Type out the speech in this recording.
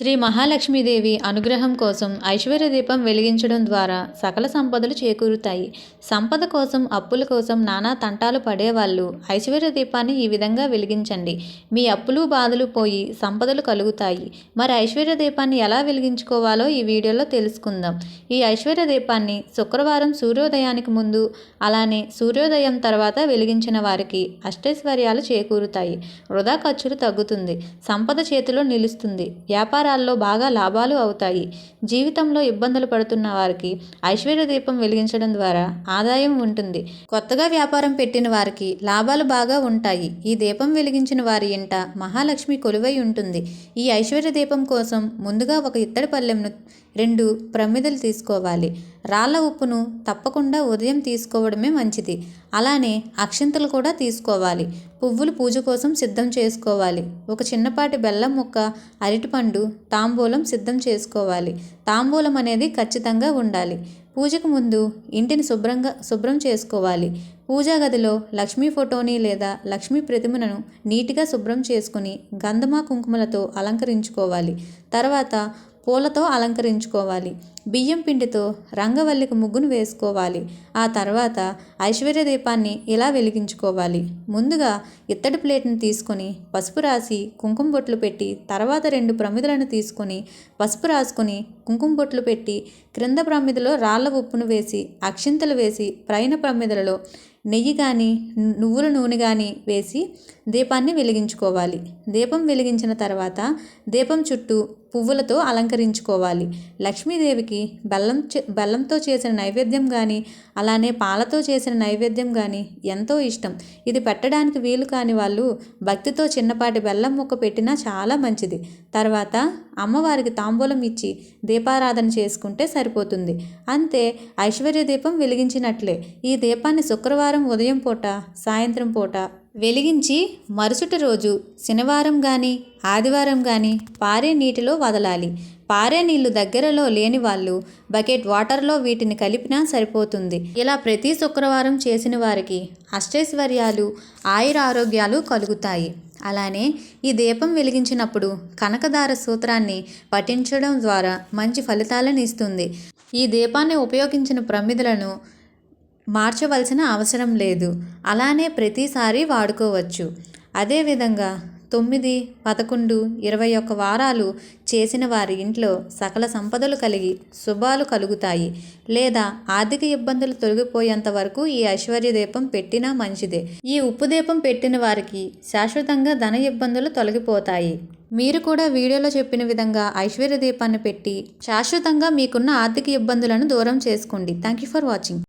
శ్రీ మహాలక్ష్మీదేవి అనుగ్రహం కోసం ఐశ్వర్య దీపం వెలిగించడం ద్వారా సకల సంపదలు చేకూరుతాయి. సంపద కోసం అప్పుల కోసం నానా తంటాలు పడేవాళ్ళు ఐశ్వర్య దీపాన్ని ఈ విధంగా వెలిగించండి. మీ అప్పులు బాధలు పోయి సంపదలు కలుగుతాయి. మరి ఐశ్వర్య దీపాన్ని ఎలా వెలిగించుకోవాలో ఈ వీడియోలో తెలుసుకుందాం. ఈ ఐశ్వర్య దీపాన్ని శుక్రవారం సూర్యోదయానికి ముందు అలానే సూర్యోదయం తర్వాత వెలిగించిన వారికి అష్టైశ్వర్యాలు చేకూరుతాయి. వృధా ఖర్చులు తగ్గుతుంది. సంపద చేతిలో నిలుస్తుంది. వ్యాపార వ్యాపారాల్లో బాగా లాభాలు అవుతాయి. జీవితంలో ఇబ్బందులు పడుతున్న వారికి ఐశ్వర్య దీపం వెలిగించడం ద్వారా ఆదాయం ఉంటుంది. కొత్తగా వ్యాపారం పెట్టిన వారికి లాభాలు బాగా ఉంటాయి. ఈ దీపం వెలిగించిన వారి ఇంట మహాలక్ష్మి కొలువై ఉంటుంది. ఈ ఐశ్వర్య దీపం కోసం ముందుగా ఒక ఇత్తడి పళ్ళెంను రెండు ప్రమిదలు తీసుకోవాలి. రాళ్ళ ఉప్పును తప్పకుండా ఉదయం తీసుకోవడమే మంచిది. అలానే అక్షింతలు కూడా తీసుకోవాలి. పువ్వులు పూజ కోసం సిద్ధం చేసుకోవాలి. ఒక చిన్నపాటి బెల్లం ముక్క అరటిపండు తాంబూలం సిద్ధం చేసుకోవాలి. తాంబూలం అనేది ఖచ్చితంగా ఉండాలి. పూజకు ముందు ఇంటిని శుభ్రంగా శుభ్రం చేసుకోవాలి. పూజా గదిలో లక్ష్మీ ఫోటోని లేదా లక్ష్మీ ప్రతిమను నీటిగా శుభ్రం చేసుకుని గంధమా కుంకుమలతో అలంకరించుకోవాలి. తర్వాత పూలతో అలంకరించుకోవాలి. బియ్యం పిండితో రంగవల్లికి ముగ్గును వేసుకోవాలి. ఆ తర్వాత ఐశ్వర్య దీపాన్ని ఇలా వెలిగించుకోవాలి. ముందుగా ఇత్తడి ప్లేట్ని తీసుకొని పసుపు రాసి కుంకుమ బొట్లు పెట్టి తర్వాత రెండు ప్రమిదలను తీసుకొని పసుపు రాసుకొని కుంకుమ బొట్లు పెట్టి క్రింద ప్రమిదలో రాళ్ళ ఉప్పును వేసి అక్షింతలు వేసి పైన ప్రమిదలలో నెయ్యి కానీ నువ్వుల నూనె కానీ వేసి దీపాన్ని వెలిగించుకోవాలి. దీపం వెలిగించిన తర్వాత దీపం చుట్టూ పువ్వులతో అలంకరించుకోవాలి. లక్ష్మీదేవికి బెల్లం బెల్లంతో చేసిన నైవేద్యం కానీ అలానే పాలతో చేసిన నైవేద్యం కానీ ఎంతో ఇష్టం. ఇది పెట్టడానికి వీలు కాని వాళ్ళు భక్తితో చిన్నపాటి బెల్లం ముక్క పెట్టినా చాలా మంచిది. తర్వాత అమ్మవారికి తాంబూలం ఇచ్చి దీపారాధన చేసుకుంటే సరిపోతుంది. అంతే ఐశ్వర్య దీపం వెలిగించినట్లే. ఈ దీపాన్ని శుక్రవారం ఉదయం పూట సాయంత్రం పూట వెలిగించి మరుసటి రోజు శనివారం కానీ ఆదివారం కానీ పారే నీటిలో వదలాలి. పారే నీళ్ళు దగ్గరలో లేని వాళ్ళు బకెట్ వాటర్లో వీటిని కలిపినా సరిపోతుంది. ఇలా ప్రతి శుక్రవారం చేసిన వారికి అష్టైశ్వర్యాలు ఆయుర ఆరోగ్యాలు కలుగుతాయి. అలానే ఈ దీపం వెలిగించినప్పుడు కనకదార సూత్రాన్ని పఠించడం ద్వారా మంచి ఫలితాలను ఇస్తుంది. ఈ దీపాన్ని ఉపయోగించిన ప్రమిదలను మార్చవలసిన అవసరం లేదు. అలానే ప్రతిసారి వాడుకోవచ్చు. అదేవిధంగా తొమ్మిది పదకొండు ఇరవై ఒక్క వారాలు చేసిన వారి ఇంట్లో సకల సంపదలు కలిగి శుభాలు కలుగుతాయి. లేదా ఆర్థిక ఇబ్బందులు తొలగిపోయేంత వరకు ఈ ఐశ్వర్య దీపం పెట్టినా మంచిదే. ఈ ఉప్పు దీపం పెట్టిన వారికి శాశ్వతంగా ధన ఇబ్బందులు తొలగిపోతాయి. మీరు కూడా వీడియోలో చెప్పిన విధంగా ఐశ్వర్య దీపాన్ని పెట్టి శాశ్వతంగా మీకున్న ఆర్థిక ఇబ్బందులను దూరం చేసుకోండి. Thank you for watching.